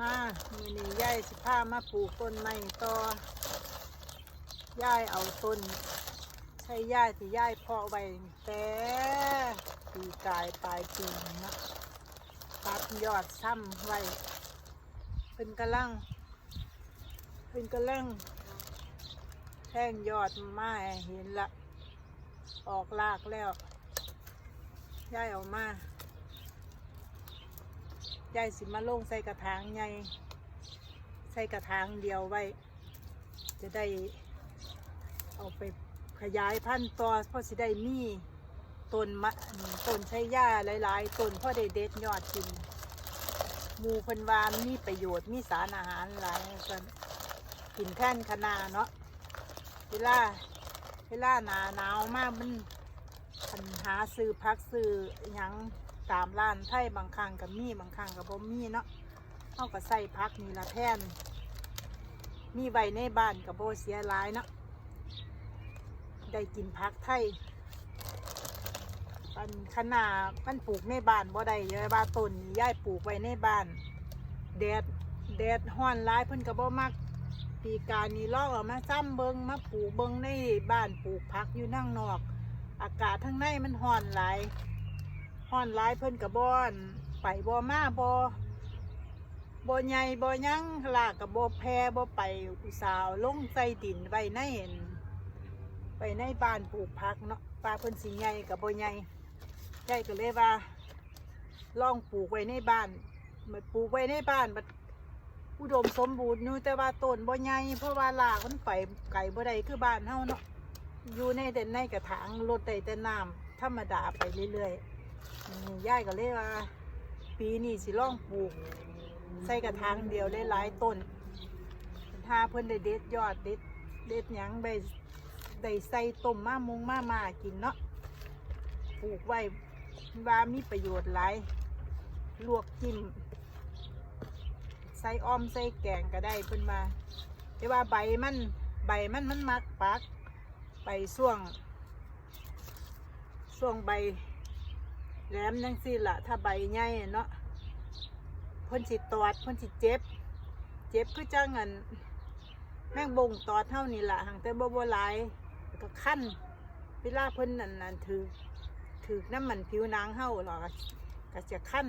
มามือนี้ย่ายสิพามาปลูกต้นไม้ต่อย่ายเอาต้น ใช่ย่ายที่ย่ายเพาะไว้แต่ปีกายปลายปีเนะตัดยอดซ้ำไว้เป็นกระลังเป็นกระลังแท่งยอดมาให้เห็นละ ออกลากแล้วย่ายเอามา ยายสิมาลงใส่กระถางใหญ่ใส่กระถางเดียวไว้ จะได้เอาไปขยายพันธุ์ต่อเพราะสิได้มีต้นมะต้นใช้หญ้าหลาย ๆ ต้นเพราะได้เด็ดยอดกินหมูเพันวานมีประโยชน์มีสารอาหารหลายกันกินแท่นคะนาเนาะเวลาเวลาหนาหนาวมากมันปัญหาซื้อพักซื้อยัง ตามร้านไทยบางครั้งกับมีบางครั้งกับบ่มีเนาะเอาก็ใส่พักนี่ละแทน มีใบในบ้านกับโบเสียหลายเนาะได้กินพักไทยปันขนามันปลูกในบ้านบ่ได้เยอะบ้าต้นนี่ย่ายปลูกไว้ในบ้าน แดดแดดห้อนร้ายเพิ่นก็บ่มักปีกายนี้ลอกเอามาซ้ำเบิงมาปลูกเบิงในบ้านปลูกพักอยู่นั่งนอก อากาศทั้งในมันห้อนหลาย ฮ้อนหลายเพิ่นกับบอน ไปบ่มาบ่บ่ใหญ่บ่หยังลากกับบ่แพรบ่ไปอุสาวลงใส่ดินไว้ในอั่นไว้ในบ้านปลูกผักเนาะปลาเพิ่นสิใหญ่กับบ่ใหญ่ใหญ่ก็เลยว่าลองปลูกไว้ในบ้านมันปลูกไว้ในบ้านมันอุดมสมบูรณ์อยู่แต่ว่าต้นบ่ใหญ่เพราะว่าลากมันไปไกลบ่ได้คือบ้านเฮาเนาะอยู่ในแต่ในกระถางรดได้แต่น้ำธรรมดาไปเรื่อยๆ ยายก็เลยว่า ปีนี้สิล่องปลูก ใส่กระถางเดียวได้หลายต้นถ้าเพิ่นได้เด็ดยอดเด็ดเด็ดหยังได้ได้ใส่ต้มมะมุงมามากินเนาะปลูกไว้ว่ามีประโยชน์หลายลวกจิ้มใส่อ้อมใส่แกงก็ได้เพิ่นมาแต่ว่าใบมันใบมันมันมักปักไปช่วงช่วงใบ แหลมจังสิละถ้าใบใหญ่เนาะพ่นสิตอดพ่นสิเจ็บ เจ็บคือจังเงินแม่งบงตอดเท่านี้ละห่างแต่บ่บ่หลายแล้วก็ขั้นเวลาเพิ่นนั่นนั่นถือถือน้ำมันผิวหนางเฮาหรอกก็จะขั้น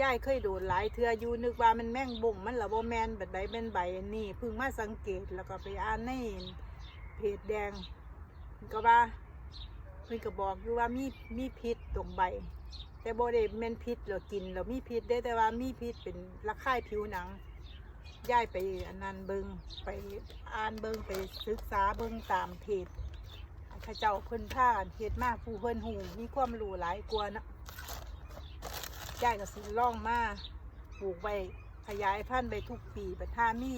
ย่ายเคยโดนหลายเทืออยู่นึกว่ามันแม่งบงมันละบ่แมนแบบใบเป็นใบนี่พิ่งมาสังเกตแล้วก็ไปอ่านในเพจแดงก็ว่า เพิ่นก็บอกอยู่ว่ามีมีพิษตรงใบ แต่บ่ได้แม่นพิษเรากินเรามีพิษได้แต่ว่ามีพิษเป็นระคายผิวหนังย้ายไปอันนั้นเบิงไปอ่านเบิงไปศึกษาเบิงตามเพจข้าเจ้าเพิ่นท่าเฮ็ดมากผู้เพิ่นหูมีความรู้หลายกว่านะย้ายก็สิล่องมาปลูกไว้ขยายพันธุ์ไปทุกปีปัถ้ามี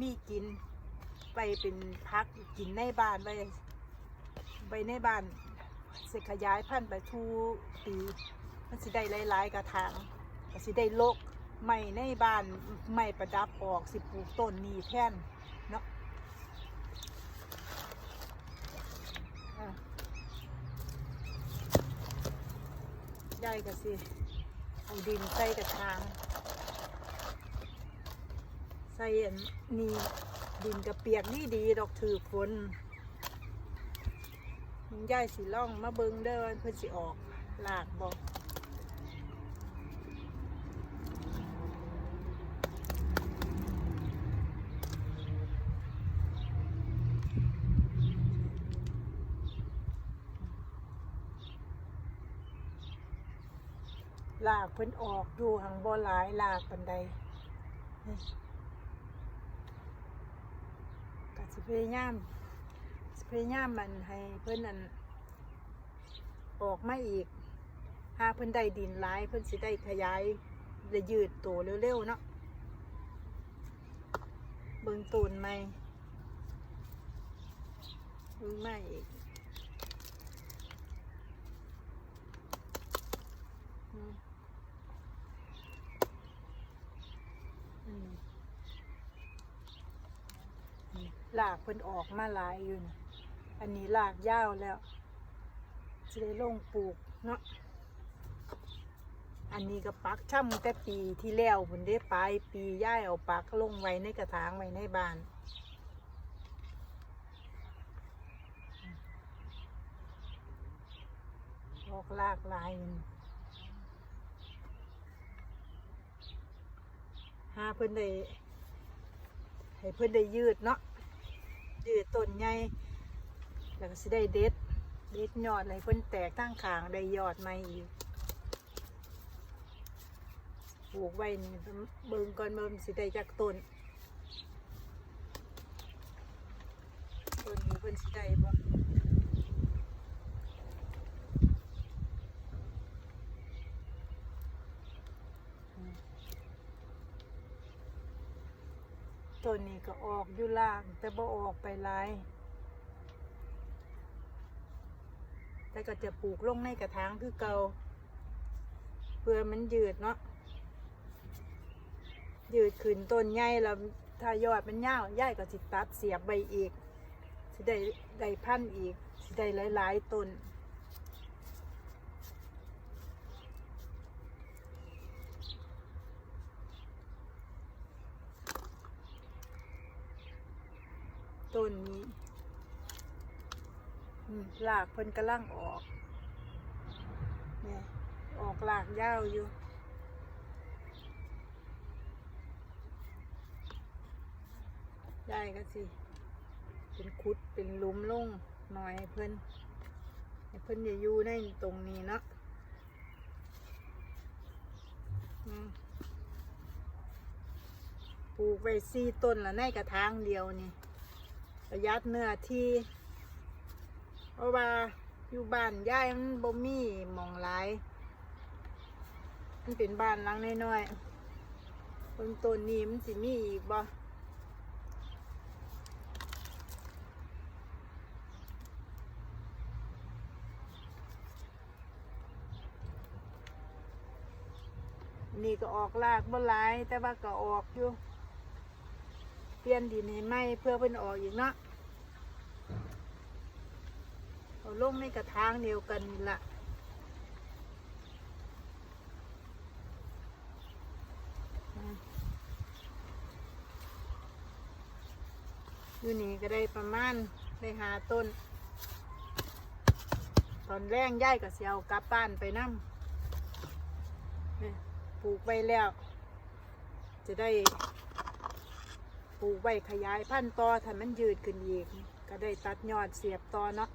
มีกินไปเป็นพักกินในบ้านไว้ ไปในบ้านเสกขยายพันธุ์ไปทุกปีมันสิได้หลายๆกระถางก็สิได้โลกใหม่ในบ้านใหม่ประดับออกสิปลูกต้นนี้แท่นเนาะอะได้ก็สิเอาดินใส่กระถางใส่นนี้ดินกระเปียกนี่ดีดอกถือฝน ยายสีล่องมาเบิงเด้อเพื่อสิออกหลากบอกลากเพิ่นออกอยู่หังบ่หลายลากปันใดก็สิพยายามพยายามมันให้เพื่อนนั้น ออกมาอีก หาเพื่นได้ดินร้าย เพื่นสิได้ขยายได้ยืดตัวเร็วๆเนาะเบิ่งตูนไหมเบิ่งไม่อีกลากเพิ่นออกมาหลายอยู่นะอันนี้ลากยาวแล้ว จะได้ลงปลูกเนาะอันนี้ก็ปักช่ำแต่ปีที่แล้วผุนได้ปลายปีย่ายเอาปักลงไว้ในกระถางไว้ในบ้านออกลากลายมันหาเพิ่อนได้ให้เพิ่อนได้ยืดเนาะยืดต้นใหญ่แล้วก็สิได้เด็ด เด็ดยอดอะไรเพิ่นแตกตั้งขางได้ยอดใหม่อีกปลูกไว้นี่เบิ่งก่อนเบิ่งสิได้จากต้นต้นนี้เพิ่นสิได้บ่ตัวนี้ก็ออกอยู่ล่าง แต่บ่ออกไปหลาย แต่ก็จะปลูกลงในกระถางคือเก่าเพื่อมันยืดเนาะยืดขึ้นต้นใหญ่แล้วถ้ายอดมันยาวใหญ่ก็สิตัดเสียบใบอีกสิได้ได้พันอีกสิได้หลายๆต้นต้นนี้ อืมรากเพิ่นกำลังออกเนี่ยออกรากยาวอยู่ได้ก็สิ เป็นคุดเป็นลุมลงหน่อยเพิ่นเพิ่นอย่าอยู่ในตรงนี้เนาะปลูกไว้สี่ต้นละในกระถางเดียวนี่ ประหยัดเนื้อที่ เพราะว่าอยู่บ้านย่ายมันบ่มีหมองหลาย มันเป็นบ้านหลังน้อยๆต้นต้นนี้มันสิมีอีกบ่นี่ก็ออกรากบ่หลาย แต่ว่าก็ออกอยู่ เปลี่ยนดินให้ไหมเพื่อเพิ่นออกอีกเนาะเอา ลงในกระถางเดียวกันนี่ละอยู่นี่ก็ได้ประมาณได้หาต้น ตอนแรงย่ายก็เสียวกลับบ้านไปนั่ปลูกไปแล้ว จะได้ปลูกไว้ขยายพันธุ์ต่อถ้ามันยืดขึ้นอีก ก็ได้ตัดยอดเสียบต่อเนาะ